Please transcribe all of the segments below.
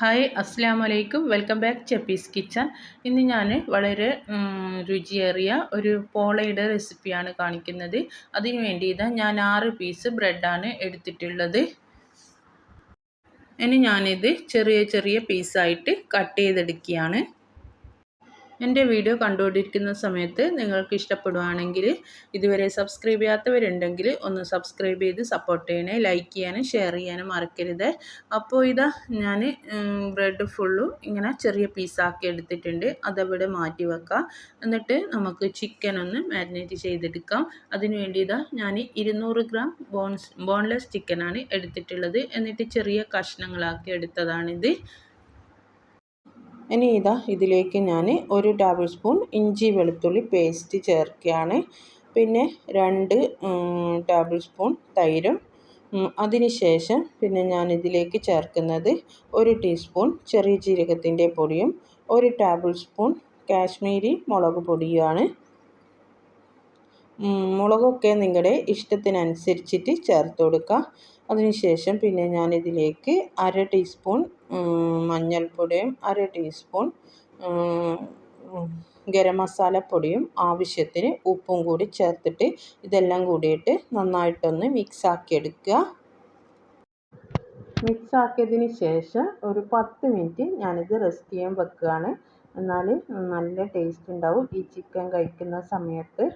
Hi അസ്സാം വലൈക്കും welcome back ചെപ്പീസ് kitchen. ഇന്ന് ഞാൻ വളരെ രുചിയേറിയ ഒരു പോളയുടെ റെസിപ്പിയാണ് കാണിക്കുന്നത്. അതിനു വേണ്ടി ഇതാ ഞാൻ ആറ് പീസ് ബ്രെഡാണ് എടുത്തിട്ടുള്ളത്. ഇനി ഞാനിത് ചെറിയ ചെറിയ പീസായിട്ട് കട്ട് ചെയ്തെടുക്കുകയാണ്. എന്റെ വീഡിയോ കണ്ടുകൊണ്ടിരിക്കുന്ന സമയത്ത് നിങ്ങൾക്ക് ഇഷ്ടപ്പെടുവാണെങ്കിൽ ഇതുവരെ സബ്സ്ക്രൈബ് ചെയ്യാത്തവരുണ്ടെങ്കിൽ ഒന്ന് സബ്സ്ക്രൈബ് ചെയ്ത് സപ്പോർട്ട് ചെയ്യണേ ലൈക്ക് ചെയ്യാനും ഷെയർ ചെയ്യാനും മറക്കരുത്. അപ്പോൾ ഇതാ ഞാൻ ബ്രെഡ് ഫുള്ളും ഇങ്ങനെ ചെറിയ പീസാക്കി എടുത്തിട്ടുണ്ട്. അതവിടെ മാറ്റി വെക്കാം. എന്നിട്ട് നമുക്ക് ചിക്കൻ ഒന്ന് മാരിനേറ്റ് ചെയ്തെടുക്കാം. അതിനുവേണ്ടി ഇതാ ഞാൻ ഇരുന്നൂറ് ഗ്രാം ബോൺസ് ബോൺലെസ് ചിക്കനാണ് എടുത്തിട്ടുള്ളത്. എന്നിട്ട് ചെറിയ കഷ്ണങ്ങളാക്കി എടുത്തതാണിത്. ഇനി ഇതാ ഇതിലേക്ക് ഞാൻ ഒരു ടേബിൾ സ്പൂൺ ഇഞ്ചി വെളുത്തുള്ളി പേസ്റ്റ് ചേർക്കുകയാണ്. പിന്നെ രണ്ട് ടേബിൾ സ്പൂൺ തൈരും. അതിനുശേഷം പിന്നെ ഞാൻ ഇതിലേക്ക് ചേർക്കുന്നത് ഒരു ടീസ്പൂൺ ചെറിയ ജീരകത്തിന്റെ പൊടിയും ഒരു ടേബിൾ സ്പൂൺ കാശ്മീരി മുളക് പൊടിയുമാണ്. മുളകൊക്കെ നിങ്ങളുടെ ഇഷ്ടത്തിനനുസരിച്ചിട്ട് ചേർത്ത് കൊടുക്കുക അതിനുശേഷം പിന്നെ ഞാനിതിലേക്ക് അര ടീസ്പൂൺ മഞ്ഞൾപ്പൊടിയും അര ടീസ്പൂൺ ഗരം മസാലപ്പൊടിയും ആവശ്യത്തിന് ഉപ്പും കൂടി ചേർത്തിട്ട് ഇതെല്ലാം കൂടിയിട്ട് നന്നായിട്ടൊന്ന് മിക്സാക്കി എടുക്കുക മിക്സാക്കിയതിന് ശേഷം ഒരു പത്ത് മിനിറ്റ് ഞാനിത് റെസ്റ്റ് ചെയ്യാൻ വെക്കുകയാണ്. എന്നാൽ നല്ല ടേസ്റ്റ് ഉണ്ടാവും ഈ ചിക്കൻ കഴിക്കുന്ന സമയത്ത്.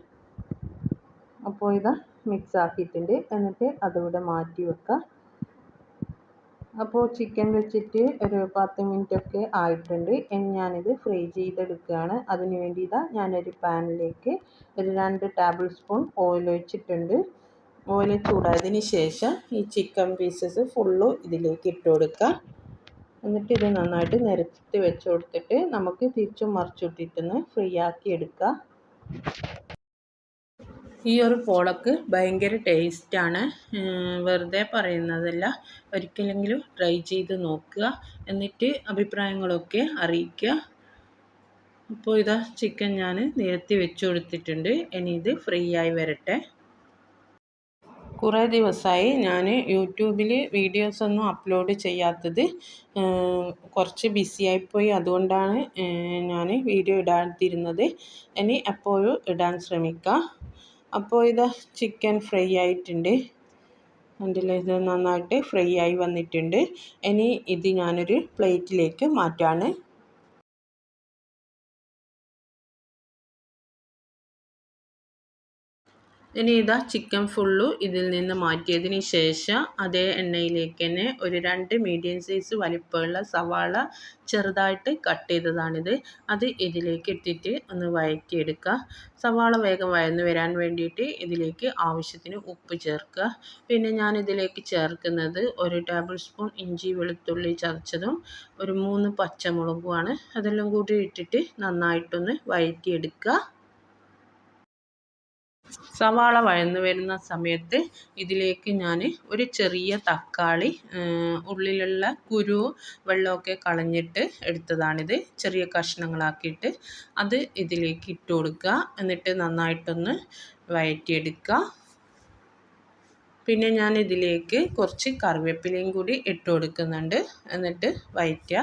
അപ്പോൾ ഇത് മിക്സ് ആക്കിയിട്ടുണ്ട് എന്നിട്ട് അതിവിടെ മാറ്റി വെക്കുക. അപ്പോൾ ചിക്കൻ വെച്ചിട്ട് ഒരു പത്ത് മിനിറ്റ് ഒക്കെ ആയിട്ടുണ്ട്. ഇനി ഞാനിത് ഫ്രൈ ചെയ്തെടുക്കുകയാണ്. അതിന് വേണ്ടി ഇതാ ഞാനൊരു പാനിലേക്ക് ഒരു രണ്ട് ടേബിൾ സ്പൂൺ ഓയിൽ ഒഴിച്ചിട്ടുണ്ട്. ഓയിൽ ചൂടായതിന് ശേഷം ഈ ചിക്കൻ പീസസ് ഫുള്ളും ഇതിലേക്ക് ഇട്ട് കൊടുക്കുക. എന്നിട്ട് ഇത് നന്നായിട്ട് നിരത്തിട്ട് വെച്ച് കൊടുത്തിട്ട് നമുക്ക് തിരിച്ചും ഒന്ന് ഫ്രീ ആക്കി എടുക്കുക. ഈ ഒരു പോളക്ക് ഭയങ്കര ടേസ്റ്റാണ്. വെറുതെ പറയുന്നതല്ല. ഒരിക്കലെങ്കിലും ട്രൈ ചെയ്ത് നോക്കുക. എന്നിട്ട് അഭിപ്രായങ്ങളൊക്കെ അറിയിക്കുക. അപ്പോൾ ഇതാ ചിക്കൻ ഞാൻ നിരത്തി വെച്ച് കൊടുത്തിട്ടുണ്ട്. ഇനി ഇത് ഫ്രീ ആയി വരട്ടെ. കുറേ ദിവസമായി ഞാൻ യൂട്യൂബിൽ വീഡിയോസൊന്നും അപ്ലോഡ് ചെയ്യാത്തത്. കുറച്ച് ബിസിയായിപ്പോയി അതുകൊണ്ടാണ് ഞാൻ വീഡിയോ ഇടാതിരുന്നത്. ഇനി എപ്പോഴും ഇടാൻ ശ്രമിക്കാം. അപ്പോൾ ഇത് ചിക്കൻ ഫ്രൈ ആയിട്ടുണ്ട്. കണ്ടില്ലേ ഇത് നന്നായിട്ട് ഫ്രൈ ആയി വന്നിട്ടുണ്ട്. ഇനി ഇത് ഞാനൊരു പ്ലേറ്റിലേക്ക് മാറ്റാണ്. ഇനി ഇതാ ചിക്കൻ ഫുള്ളു ഇതിൽ നിന്ന് മാറ്റിയതിന് ശേഷം അതേ എണ്ണയിലേക്ക് തന്നെ ഒരു രണ്ട് മീഡിയം സൈസ് വലിപ്പമുള്ള സവാള ചെറുതായിട്ട് കട്ട് ചെയ്തതാണിത്. അത് ഇതിലേക്ക് ഇട്ടിട്ട് ഒന്ന് വഴറ്റിയെടുക്കുക. സവാള വേഗം വയന്ന് വരാൻ വേണ്ടിയിട്ട് ഇതിലേക്ക് ആവശ്യത്തിന് ഉപ്പ് ചേർക്കുക. പിന്നെ ഞാൻ ഇതിലേക്ക് ചേർക്കുന്നത് ഒരു ടേബിൾ സ്പൂൺ ഇഞ്ചി വെളുത്തുള്ളി ചതച്ചതും ഒരു മൂന്ന് പച്ചമുളകുമാണ് അതെല്ലാം കൂടി ഇട്ടിട്ട് നന്നായിട്ടൊന്ന് വഴറ്റിയെടുക്കുക. സവാള വഴന്ന് വരുന്ന സമയത്ത് ഇതിലേക്ക് ഞാൻ ഒരു ചെറിയ തക്കാളി ഉള്ളിലുള്ള കുരു വെള്ളമൊക്കെ കളഞ്ഞിട്ട് എടുത്തതാണിത്. ചെറിയ കഷ്ണങ്ങളാക്കിയിട്ട് അത് ഇതിലേക്ക് ഇട്ട് കൊടുക്കുക. എന്നിട്ട് നന്നായിട്ടൊന്ന് വഴറ്റിയെടുക്കുക പിന്നെ ഞാൻ ഇതിലേക്ക് കുറച്ച് കറിവേപ്പിലയും കൂടി ഇട്ട് കൊടുക്കുന്നുണ്ട്. എന്നിട്ട് വഴറ്റുക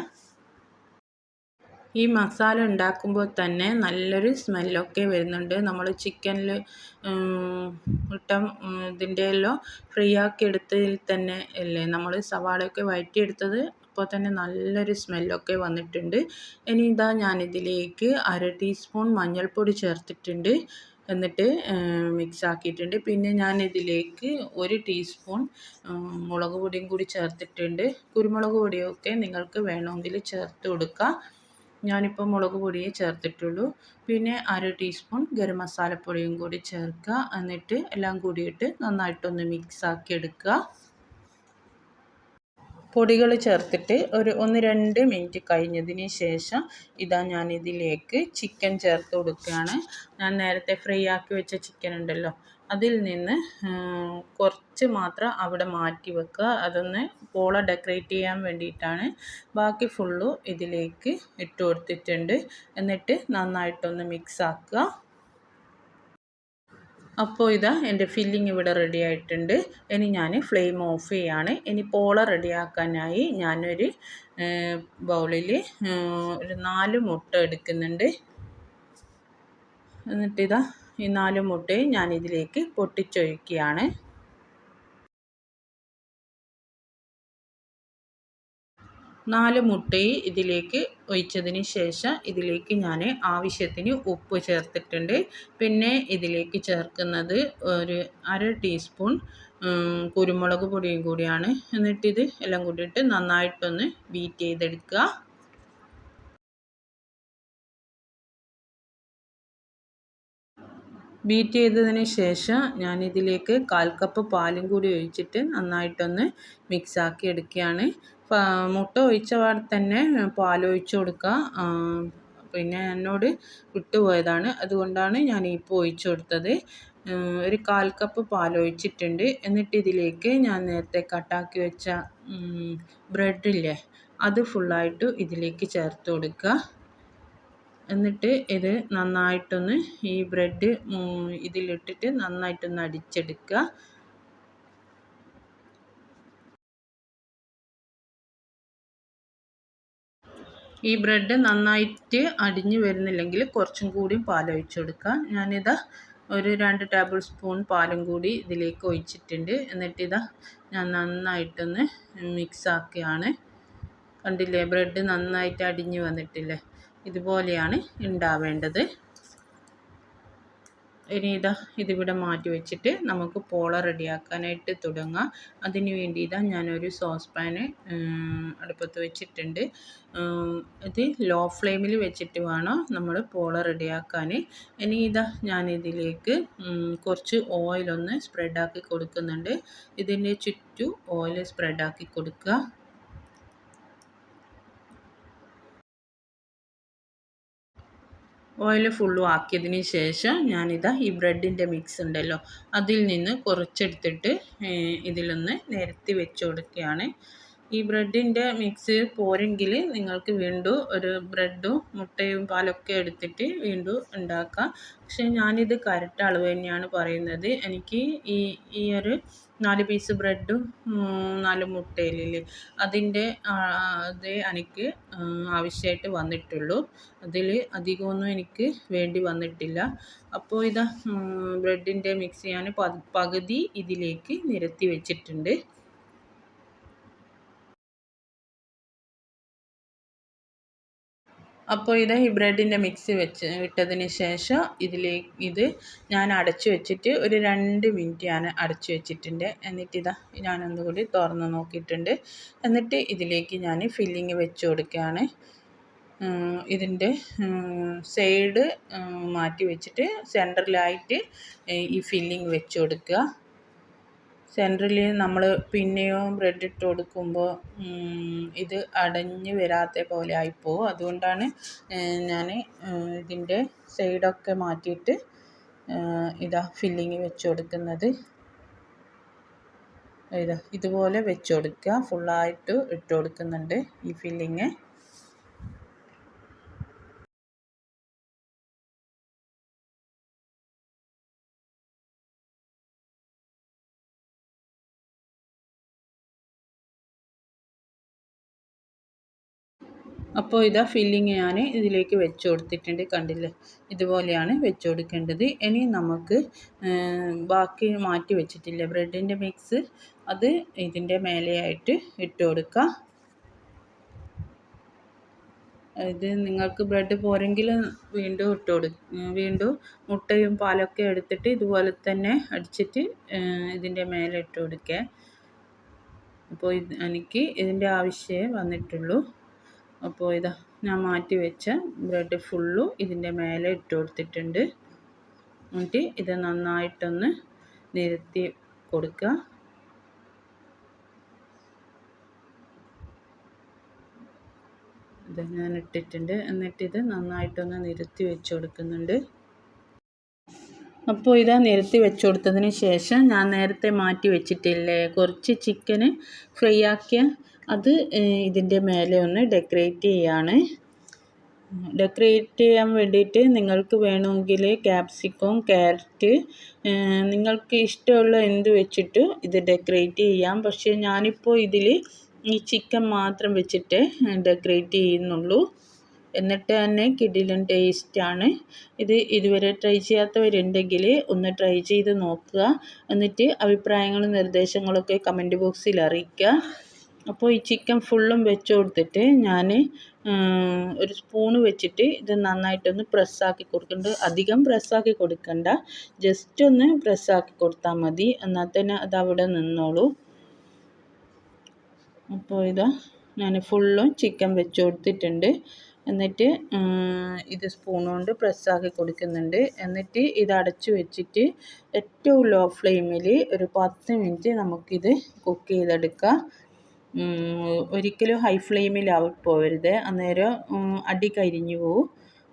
ഈ മസാല ഉണ്ടാക്കുമ്പോൾ തന്നെ നല്ലൊരു സ്മെല്ലൊക്കെ വരുന്നുണ്ട്. നമ്മൾ ചിക്കനിൽ ഇട്ട ഇതിന്റെ എല്ലാം ഫ്രീ ആക്കി എടുത്തതിൽ തന്നെ അല്ലേ? നമ്മൾ സവാളയൊക്കെ വഴറ്റിയെടുത്തത് അപ്പോൾ തന്നെ നല്ലൊരു സ്മെല്ലൊക്കെ വന്നിട്ടുണ്ട്. ഇനി ഇതാ ഞാനിതിലേക്ക് അര ടീസ്പൂൺ മഞ്ഞൾപ്പൊടി ചേർത്തിട്ടുണ്ട്. എന്നിട്ട് മിക്സ് ആക്കിയിട്ടുണ്ട് പിന്നെ ഞാൻ ഇതിലേക്ക് ഒരു ടീസ്പൂൺ മുളക് പൊടിയും കൂടി ചേർത്തിട്ടുണ്ട്. കുരുമുളക് പൊടിയൊക്കെ നിങ്ങൾക്ക് വേണമെങ്കിൽ ചേർത്ത് കൊടുക്കുക ഞാനിപ്പോൾ മുളക് പൊടിയേ ചേർത്തിട്ടുള്ളൂ. പിന്നെ അര ടീസ്പൂൺ ഗരം മസാലപ്പൊടിയും കൂടി ചേർക്കുക. എന്നിട്ട് എല്ലാം കൂടിയിട്ട് നന്നായിട്ടൊന്ന് മിക്സ് ആക്കി എടുക്കുക. പൊടികൾ ചേർത്തിട്ട് ഒരു ഒന്ന് രണ്ട് മിനിറ്റ് കഴിഞ്ഞതിന് ശേഷം ഇതാ ഞാൻ ഇതിലേക്ക് ചിക്കൻ ചേർത്ത് കൊടുക്കുകയാണ്. ഞാൻ നേരത്തെ ഫ്രൈ ആക്കി വെച്ച ചിക്കൻ ഉണ്ടല്ലോ. അതിൽ നിന്ന് കുറച്ച് മാത്രം അവിടെ മാറ്റി വെക്കുക. അതൊന്ന് പോള ഡെക്കറേറ്റ് ചെയ്യാൻ വേണ്ടിയിട്ടാണ്. ബാക്കി ഫുള്ളും ഇതിലേക്ക് ഇട്ട് കൊടുത്തിട്ടുണ്ട്. എന്നിട്ട് നന്നായിട്ടൊന്ന് മിക്സ് ആക്കുക. അപ്പോൾ ഇതാ എന്റെ ഫില്ലിംഗ് ഇവിടെ റെഡി ആയിട്ടുണ്ട്. ഇനി ഞാൻ ഫ്ലെയിം ഓഫ് ചെയ്യാണ്. ഇനി പോള റെഡിയാക്കാനായി ഞാനൊരു ബൗളിൽ ഒരു നാല് മുട്ട എടുക്കുന്നുണ്ട്. എന്നിട്ടിതാ ഈ നാല് മുട്ടയും ഞാൻ ഇതിലേക്ക് പൊട്ടിച്ചൊഴിക്കുകയാണ്. നാല് മുട്ടയും ഇതിലേക്ക് ഒഴിച്ചതിന് ശേഷം ഇതിലേക്ക് ഞാൻ ആവശ്യത്തിന് ഉപ്പ് ചേർത്തിട്ടുണ്ട്. പിന്നെ ഇതിലേക്ക് ചേർക്കുന്നത് ഒരു അര ടീസ്പൂൺ കുരുമുളക് പൊടിയും കൂടിയാണ്. എന്നിട്ടിത് എല്ലാം കൂടിയിട്ട് നന്നായിട്ടൊന്ന് ബീറ്റ് ചെയ്തെടുക്കുക. ബീറ്റ് ചെയ്തതിന് ശേഷം ഞാനിതിലേക്ക് കാൽ കപ്പ് പാലും കൂടി ഒഴിച്ചിട്ട് നന്നായിട്ടൊന്ന് മിക്സാക്കി എടുക്കുകയാണ്. മുട്ട ഒഴിച്ച പാടെ തന്നെ പാലൊഴിച്ച് കൊടുക്കുക. പിന്നെ എന്നോട് വിട്ടുപോയതാണ്. അതുകൊണ്ടാണ് ഞാൻ ഇപ്പോൾ ഒഴിച്ചു കൊടുത്തത്. ഒരു കാൽ കപ്പ് പാലൊഴിച്ചിട്ടുണ്ട്. എന്നിട്ട് ഇതിലേക്ക് ഞാൻ നേരത്തെ കട്ടാക്കി വെച്ച ബ്രെഡില്ലേ അത് ഫുള്ളായിട്ട് ഇതിലേക്ക് ചേർത്ത് കൊടുക്കുക. എന്നിട്ട് ഇത് നന്നായിട്ടൊന്ന് ഈ ബ്രെഡ് ഇതിലിട്ടിട്ട് നന്നായിട്ടൊന്ന് അടിച്ചെടുക്കുക. ഈ ബ്രെഡ് നന്നായിട്ട് അടിഞ്ഞു വരുന്നില്ലെങ്കിൽ കുറച്ചും കൂടി പാൽ ഒഴിച്ചെടുക്കുക ഞാനിതാ ഒരു രണ്ട് ടേബിൾ സ്പൂൺ പാലും കൂടി ഇതിലേക്ക് ഒഴിച്ചിട്ടുണ്ട്. എന്നിട്ടിതാ ഞാൻ നന്നായിട്ടൊന്ന് മിക്സ് ആക്കുകയാണ്. കണ്ടില്ലേ ബ്രെഡ് നന്നായിട്ട് അടിഞ്ഞു വന്നിട്ടില്ലേ? ഇതുപോലെയാണ് ഉണ്ടാവേണ്ടത് ഇനി ഇതാ ഇതിവിടെ മാറ്റി വെച്ചിട്ട് നമുക്ക് പോള റെഡിയാക്കാനായിട്ട് തുടങ്ങാം. അതിനു വേണ്ടി ഇതാ ഞാനൊരു സോസ് പാന് അടുപ്പത്ത് വെച്ചിട്ടുണ്ട്. ഇത് ലോ ഫ്ലെയിമിൽ വെച്ചിട്ട് വേണം നമ്മൾ പോള റെഡിയാക്കാൻ ഇനി ഇതാ ഞാനിതിലേക്ക് കുറച്ച് ഓയിലൊന്ന് സ്പ്രെഡാക്കി കൊടുക്കുന്നുണ്ട്. ഇതിന്റെ ചുറ്റും ഓയിൽ സ്പ്രെഡാക്കി കൊടുക്കുക. ഓയിൽ ഫുള്ളും ആക്കിയതിന് ശേഷം ഞാനിതാ ഈ ബ്രെഡിന്റെ മിക്സ് ഉണ്ടല്ലോ അതിൽ നിന്ന് കുറച്ചെടുത്തിട്ട് ഇതിലൊന്ന് നിരത്തി വെച്ച് കൊടുക്കുകയാണ്. ഈ ബ്രെഡിന്റെ മിക്സ് പോരെങ്കിൽ നിങ്ങൾക്ക് വീണ്ടും ഒരു ബ്രെഡും മുട്ടയും പാലൊക്കെ എടുത്തിട്ട് വീണ്ടും ഉണ്ടാക്കാം. പക്ഷേ ഞാനിത് കറക്റ്റ് അളവ് തന്നെയാണ് പറയുന്നത്. എനിക്ക് ഈ ഈ ഒരു നാല് പീസ് ബ്രെഡും നാല് മുട്ടയില്ലേ അതിന്റെ അത് എനിക്ക് ആവശ്യമായിട്ട് വന്നിട്ടുള്ളൂ. അതിൽ അധികമൊന്നും എനിക്ക് വേണ്ടി വന്നിട്ടില്ല. അപ്പോൾ ഇതാ ബ്രെഡിന്റെ മിക്സ് ഞാൻ പകുതി ഇതിലേക്ക് നിരത്തി വെച്ചിട്ടുണ്ട്. അപ്പോൾ ഇത് ഈ ബ്രെഡിന്റെ മിക്സ് വെച്ച് ഇട്ടതിന് ശേഷം ഇതിലേക്ക് ഇത് ഞാൻ അടച്ച് വെച്ചിട്ട് ഒരു രണ്ട് മിനിറ്റ് ഞാൻ അടച്ച് വെച്ചിട്ടുണ്ട്. എന്നിട്ട് ഇതാ ഞാനൊന്നുകൂടി തുറന്ന് നോക്കിയിട്ടുണ്ട്. എന്നിട്ട് ഇതിലേക്ക് ഞാൻ ഫില്ലിങ് വെച്ച് കൊടുക്കുകയാണ്. ഇതിന്റെ സൈഡ് മാറ്റി വെച്ചിട്ട് സെന്ററിലായിട്ട് ഈ ഫില്ലിങ് വെച്ച് കൊടുക്കുക. സെന്ററിൽ നമ്മൾ പിന്നെയും ബ്രെഡ് ഇട്ട് കൊടുക്കുമ്പോൾ ഇത് അടഞ്ഞ് വരാത്ത പോലെ ആയിപ്പോവും. അതുകൊണ്ടാണ് ഞാൻ ഇതിന്റെ സൈഡൊക്കെ മാറ്റിയിട്ട് ഇതാ ഫില്ലിങ് വെച്ച് കൊടുക്കുന്നത്. ഇതാ ഇതുപോലെ വെച്ച് കൊടുക്കുക. ഫുള്ളായിട്ട് ഇട്ട് കൊടുക്കുന്നുണ്ട് ഈ ഫില്ലിങ് അപ്പോൾ ഇതാ ഫില്ലിങ് ഞാൻ ഇതിലേക്ക് വെച്ച് കൊടുത്തിട്ടുണ്ട് കണ്ടില്ലേ? ഇതുപോലെയാണ് വെച്ച് കൊടുക്കേണ്ടത്. ഇനി നമുക്ക് ബാക്കി മാറ്റി വെച്ചിട്ടില്ല? ബ്രെഡിന്റെ മിക്സ് അത് ഇതിന്റെ മേലെയായിട്ട് ഇട്ട് കൊടുക്കുക ഇത് നിങ്ങൾക്ക് ബ്രെഡ് പോരെങ്കിൽ വീണ്ടും ഇട്ട് കൊടു വീണ്ടും മുട്ടയും പാലൊക്കെ എടുത്തിട്ട് ഇതുപോലെ തന്നെ അടിച്ചിട്ട് ഇതിന്റെ മേലെ ഇട്ട് കൊടുക്കുക. അപ്പോൾ ഇത് എനിക്ക് ഇതിന്റെ ആവശ്യമേ വന്നിട്ടുള്ളൂ. അപ്പോൾ ഇതാ ഞാൻ മാറ്റി വെച്ച ബ്രെഡ് ഫുള്ളും ഇതിന്റെ മേലെ ഇട്ട് കൊടുത്തിട്ടുണ്ട്. എന്നിട്ട് ഇത് നന്നായിട്ടൊന്ന് നിരത്തി കൊടുക്കുക ഇത് ഞാൻ ഇട്ടിട്ടുണ്ട്. എന്നിട്ടിത് നന്നായിട്ടൊന്ന് നിരത്തി വെച്ച് കൊടുക്കുന്നുണ്ട്. അപ്പോൾ ഇതാ നിരത്തി വെച്ച് കൊടുത്തതിന് ശേഷം ഞാൻ നേരത്തെ മാറ്റി വെച്ചിട്ടില്ലേ? കുറച്ച് ചിക്കന് ഫ്രൈ ആക്കിയ അത് ഇതിന്റെ മേലെ ഒന്ന് ഡെക്കറേറ്റ് ചെയ്യാണ്. ഡെക്കറേറ്റ് ചെയ്യാൻ വേണ്ടിയിട്ട് നിങ്ങൾക്ക് വേണമെങ്കിൽ ക്യാപ്സിക്കം ക്യാരറ്റ് നിങ്ങൾക്ക് ഇഷ്ടമുള്ള എന്ത് വെച്ചിട്ട് ഇത് ഡെക്കറേറ്റ് ചെയ്യാം. പക്ഷേ ഞാനിപ്പോൾ ഇതിൽ ഈ ചിക്കൻ മാത്രം വെച്ചിട്ട് ഡെക്കറേറ്റ് ചെയ്യുന്നുള്ളൂ. എന്നിട്ട് തന്നെ കിടിലൻ ടേസ്റ്റാണ് ഇത് ഇതുവരെ ട്രൈ ചെയ്യാത്തവരുണ്ടെങ്കിൽ ഒന്ന് ട്രൈ ചെയ്ത് നോക്കുക. എന്നിട്ട് അഭിപ്രായങ്ങളും നിർദ്ദേശങ്ങളൊക്കെ കമന്റ് ബോക്സിൽ അറിയിക്കുക. അപ്പോൾ ഈ ചിക്കൻ ഫുള്ളും വെച്ച് കൊടുത്തിട്ട് ഞാൻ ഒരു സ്പൂണ് വെച്ചിട്ട് ഇത് നന്നായിട്ടൊന്ന് പ്രസ്സാക്കി കൊടുക്കുന്നുണ്ട് അധികം പ്രസ്സാക്കി കൊടുക്കണ്ട. ജസ്റ്റ് ഒന്ന് പ്രസ്സാക്കി കൊടുത്താൽ മതി. എന്നാൽ തന്നെ അത് അവിടെ നിന്നോളൂ. അപ്പോൾ ഇതാ ഞാൻ ഫുള്ളും ചിക്കൻ വെച്ച് കൊടുത്തിട്ടുണ്ട്. എന്നിട്ട് ഇത് സ്പൂൺ കൊണ്ട് പ്രസ്സാക്കി കൊടുക്കുന്നുണ്ട്. എന്നിട്ട് ഇത് അടച്ചു വെച്ചിട്ട് ഏറ്റവും ലോ ഫ്ലെയിമിൽ ഒരു പത്ത് മിനിറ്റ് നമുക്കിത് കുക്ക് ചെയ്തെടുക്കാം. ഒരിക്കലും ഹൈ ഫ്ലെയിമിലാവും പോവരുത്. അന്നേരം അടി കരിഞ്ഞു പോവും.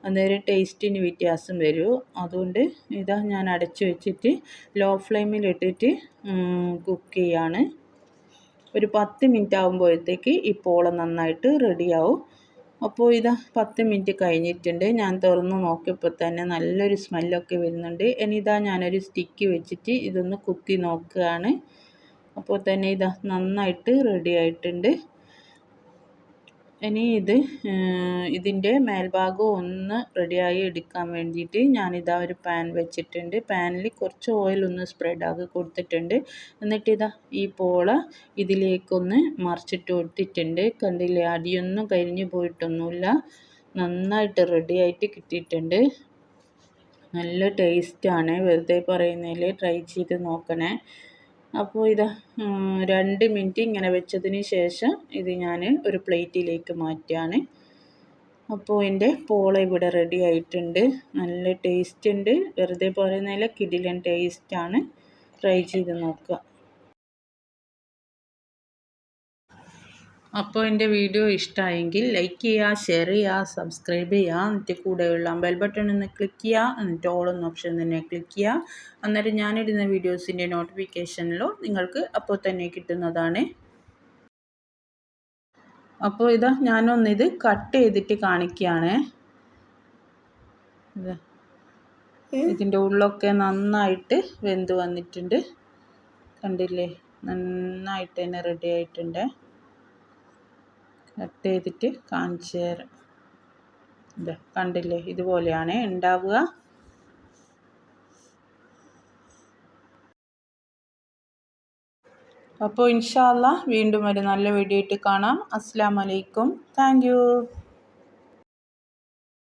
അന്നേരം ടേസ്റ്റിന് വ്യത്യാസം വരും. അതുകൊണ്ട് ഇതാ ഞാൻ അടച്ചു വെച്ചിട്ട് ലോ ഫ്ലെയിമിലിട്ടിട്ട് കുക്ക് ചെയ്യാണ്. ഒരു പത്ത് മിനിറ്റ് ആകുമ്പോഴത്തേക്ക് ഈ പോള നന്നായിട്ട് റെഡിയാവും അപ്പോൾ ഇതാ പത്ത് മിനിറ്റ് കഴിഞ്ഞിട്ടുണ്ട്. ഞാൻ തുറന്ന് നോക്കിയപ്പോൾ തന്നെ നല്ലൊരു സ്മെല്ലൊക്കെ വരുന്നുണ്ട്. ഇനി ഇതാ ഞാനൊരു സ്റ്റിക്ക് വെച്ചിട്ട് ഇതൊന്ന് കുത്തി നോക്കുകയാണ്. അപ്പോൾ തന്നെ ഇതാ നന്നായിട്ട് റെഡി ആയിട്ടുണ്ട്. ഇനി ഇത് ഇതിന്റെ മേൽഭാഗം ഒന്ന് റെഡിയായി എടുക്കാൻ വേണ്ടിയിട്ട് ഞാനിതാ ഒരു പാൻ വെച്ചിട്ടുണ്ട്. പാനിൽ കുറച്ച് ഓയിൽ ഒന്ന് സ്പ്രെഡ് ആക്കി കൊടുത്തിട്ടുണ്ട്. എന്നിട്ട് ഇതാ ഈ പോള ഇതിലേക്കൊന്ന് മറിച്ചിട്ട് കൊടുത്തിട്ടുണ്ട്. കണ്ടില്ലേ അടിയൊന്നും കരിഞ്ഞു പോയിട്ടൊന്നുമില്ല. നന്നായിട്ട് റെഡിയായിട്ട് കിട്ടിയിട്ടുണ്ട്. നല്ല ടേസ്റ്റാണ് വെറുതെ പറയുന്നതിൽ ട്രൈ ചെയ്ത് നോക്കണേ. അപ്പോൾ ഇത് രണ്ട് മിനിറ്റ് ഇങ്ങനെ വെച്ചതിന് ശേഷം ഇത് ഞാൻ ഒരു പ്ലേറ്റിലേക്ക് മാറ്റുകയാണ് അപ്പോൾ എന്റെ പോള ഇവിടെ റെഡി ആയിട്ടുണ്ട്. നല്ല ടേസ്റ്റ് ഉണ്ട്. വെറുതെ പറയുന്നതിൽ കിടിലൻ ടേസ്റ്റാണ് ട്രൈ ചെയ്ത് നോക്കുക. അപ്പോൾ എന്റെ വീഡിയോ ഇഷ്ടമായെങ്കിൽ ലൈക്ക് ചെയ്യുക ഷെയർ ചെയ്യുക സബ്സ്ക്രൈബ് ചെയ്യുക എന്നിട്ട് കൂടെയുള്ള ബെൽ ബട്ടൺ ഒന്ന് ക്ലിക്ക് ചെയ്യുക എന്നിട്ട് ഓൾ എന്ന ഓപ്ഷൻ തന്നെ ക്ലിക്ക് ചെയ്യുക അന്നേരം ഞാനിടുന്ന വീഡിയോസിന്റെ നോട്ടിഫിക്കേഷനിലോ നിങ്ങൾക്ക് അപ്പോൾ തന്നെ കിട്ടുന്നതാണ്. അപ്പോൾ ഇതാ ഞാനൊന്നിത് കട്ട് ചെയ്തിട്ട് കാണിക്കുകയാണ് ഇതിന്റെ ഉള്ളൊക്കെ നന്നായിട്ട് വെന്ത് വന്നിട്ടുണ്ട്. കണ്ടില്ലേ? നന്നായിട്ട് തന്നെ റെഡി ആയിട്ടുണ്ട്. കട്ട് ചെയ്തിട്ട് കാണിച്ചു തരാം. ഇത് കണ്ടില്ലേ? ഇതുപോലെയാണ് ഉണ്ടാവുക. അപ്പോൾ ഇൻഷാല്ല വീണ്ടും ഒരു നല്ല വീഡിയോ ഇട്ട് കാണാം. അസ്സാം വലൈക്കും താങ്ക്